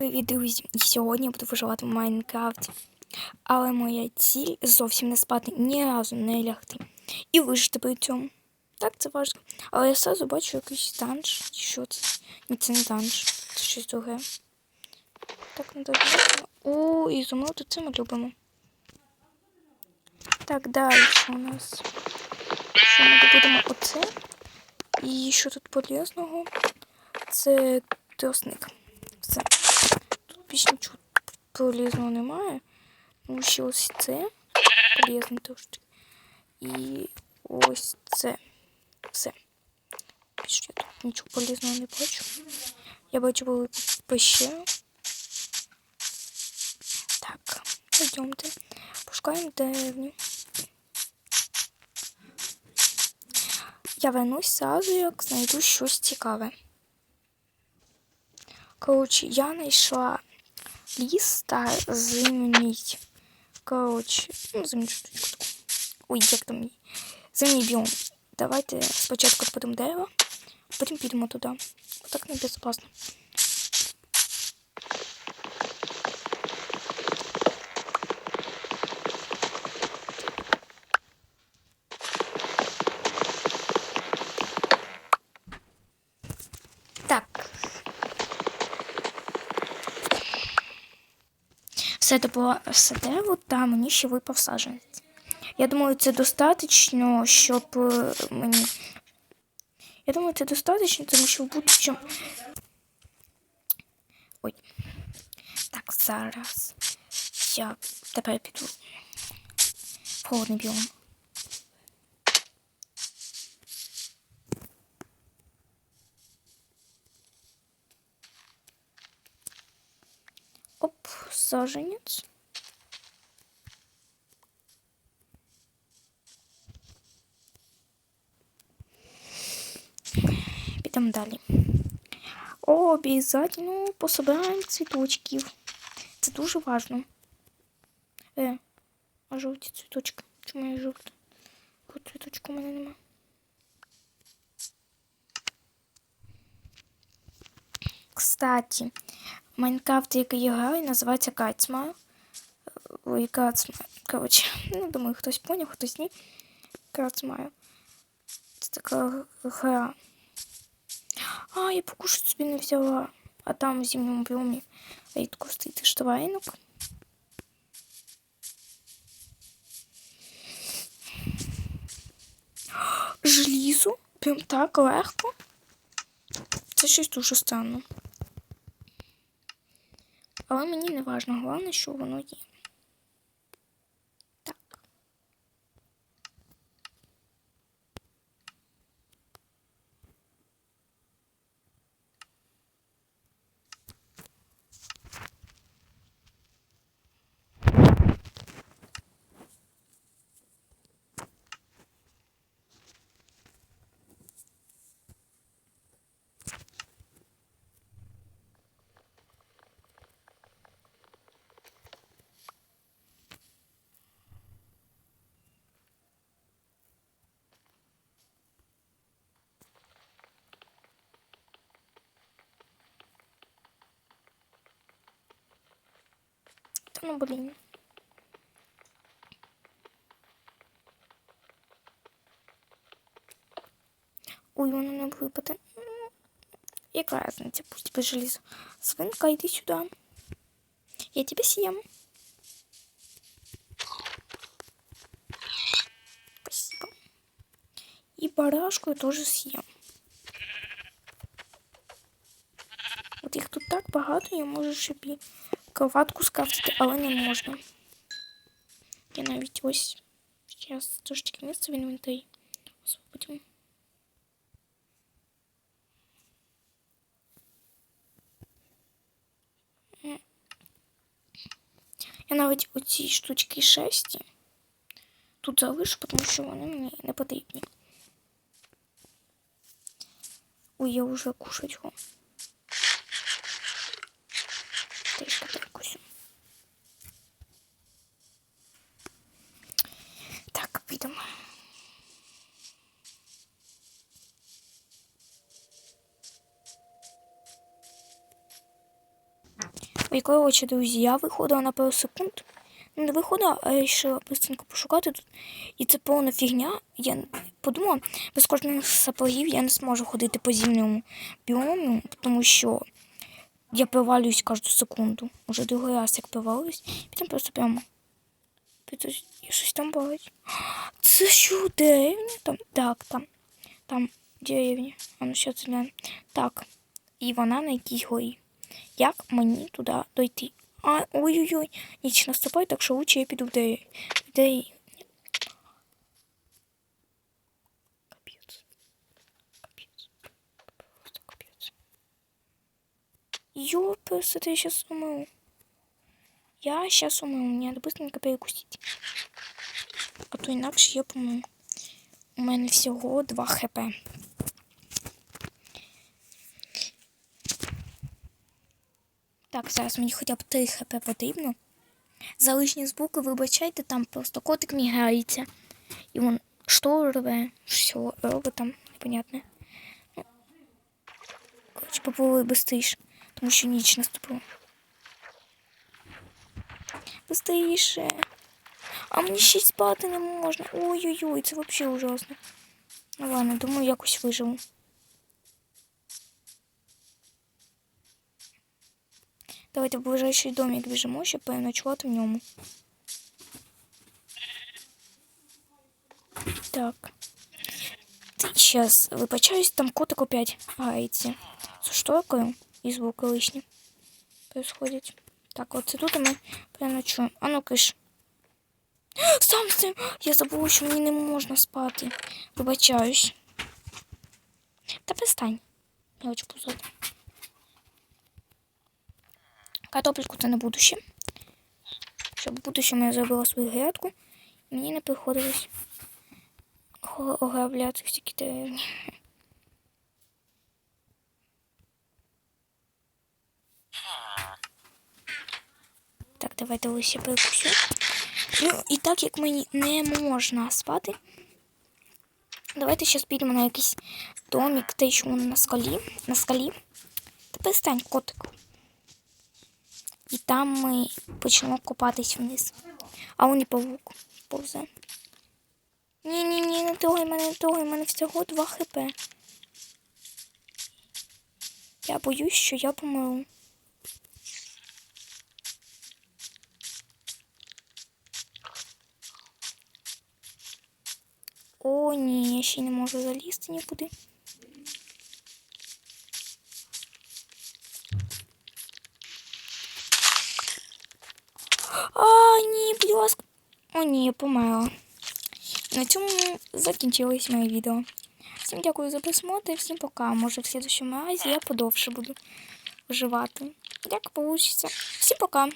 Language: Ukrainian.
Привіт, друзі! Сьогодні я буду виживати в Майнкрафті. Але моя ціль зовсім не спати, ні разу не лягти. І вижити при цьому. Так, це важко. Але я сразу бачу якийсь данж. Що це? Ні, це не данж. Це щось друге. Так, не добре. О, і зумру тут це ми любимо. Так, далі у нас? Що ми добудемо оце? І що тут полезного? Це тросник. Тут нічого полезного немає. Ну, ще ось це. Полезне трошки. І ось це. Все. Більше я тут нічого полезного не бачу. Я бачу велику пещеру. Так, пойдемте. Пошукаємо деревню. Я вернусь сразу, як знайду щось цікаве. Коротше, я знайшла ліс та зимній. Коротше, ну, зимню штучку таку. Ой, як там її? Зимній біом. Давайте спочатку добудемо дерево, а потім підемо туди. Так небезпечно. Все було все дерево, та мені ще випав саджанець. Я думаю, це достатньо, щоб е, мені. Я думаю, це достатньо, тому що в будущому. Ой. Так, зараз. Я тепер піду. В холодний біом. Оп, саженець. Підемо далі. Обязательно пособираємо цвіточків. Це дуже важно. Е, а жовті цвіточки. Чому я жовта? Тут цвіточку у мене нема. Кстати, Майнкрафт, який я граю, називається Кацма. Ой, Кацма. Коротше, ну, думаю, хтось поняв, хтось ні. Кацма. Це така гра. А, я покушать собі не взяла. А там в зимньому біомі рідко стоїть штвайнок. Желізо? Прям так легко. Це щось дуже странно. Але мені не важно, головне, що воно є. Ну блін. Ой, воно не випаде. М, Яка разниця, пусть без желіза. Свинка, йди сюди. Я тебе съем. Спасибо. И барашку я тоже съем. От їх тут так багато, я можу собі кроватку скрафтити, але не можна. Я навіть ось зараз трошечки місця в інвентарі освободимо. М. Я навіть оці штучки шесті тут залишу, тому що вони мені не потрібні. Ой, я вже кушать його. Трішки Ой, коротше, друзі, я виходила на пару секунд. Ну, не виходила, а я вирішила быстренько пошукати тут. І це повна фігня. Я подумала, без кожних сапогів я не зможу ходити по зімному біому, тому що я провалююсь кожну секунду. Уже другий раз як провалююсь. Потім просто прямо. Щось там болить. Це що, деревня? Там, так, там. Там деревня. А ну що це глянь. Так. І вона на якійсь горі. Як мені туди дойти? А, ой-ой-ой, ніч наступає, так що лучше я піду в деревню. В деревню. Капець. Капець. Просто капець. Ёпрст, это я сейчас умру. Я сейчас умру, мне надо быстренько перекусить. А то інакше я помру. У мене всього 2 хп. Так, зараз мені хоча б 3 хп потрібно. За лишні звуки, вибачайте, там просто котик мігається. І він що робить? Що робить там, непонятне. Ну, коротше, попливи быстріше, тому що ніч наступила. Быстріше. А мені ще спати не можна. Ой-ой-ой, це взагалі ужасно. Ну ладно, думаю, якось виживу. Давайте в ближайший домик біжимо, щоб переночувати в ньому. Так. Сейчас вибачаюсь, там котик опять гається. Це що таке? І звуки лишні происходять. Так, оце тут ми переночуємо. А ну киш. Сам з цим. Я забула, що мені не можна спати. Вибачаюсь. Та перестань. Я хочу позати. Картопельку це на будуще. Щоб в будущому я зробила свою грядку. Мені не приходилось го- ограбляти всякі деревні. Так, давайте я перекусю. Ну, і так як мені не можна спати, давайте зараз підемо на якийсь домик, те, що на скалі. На скалі. Та перестань, котик. І там ми почнемо копатись вниз. А он і павук повзе. Ні-ні-ні, не трогай мене, не трогай мене всього 2 хп. Я боюсь, що я помру. О, ні, я ще не можу залізти нікуди. А, ні, будь ласка. О, ні, померла. На цьому закінчилось моє відео. Всім дякую за просмотр, всім пока. Може в следующому разі я подовше буду вживати. Як вийде. Всім пока.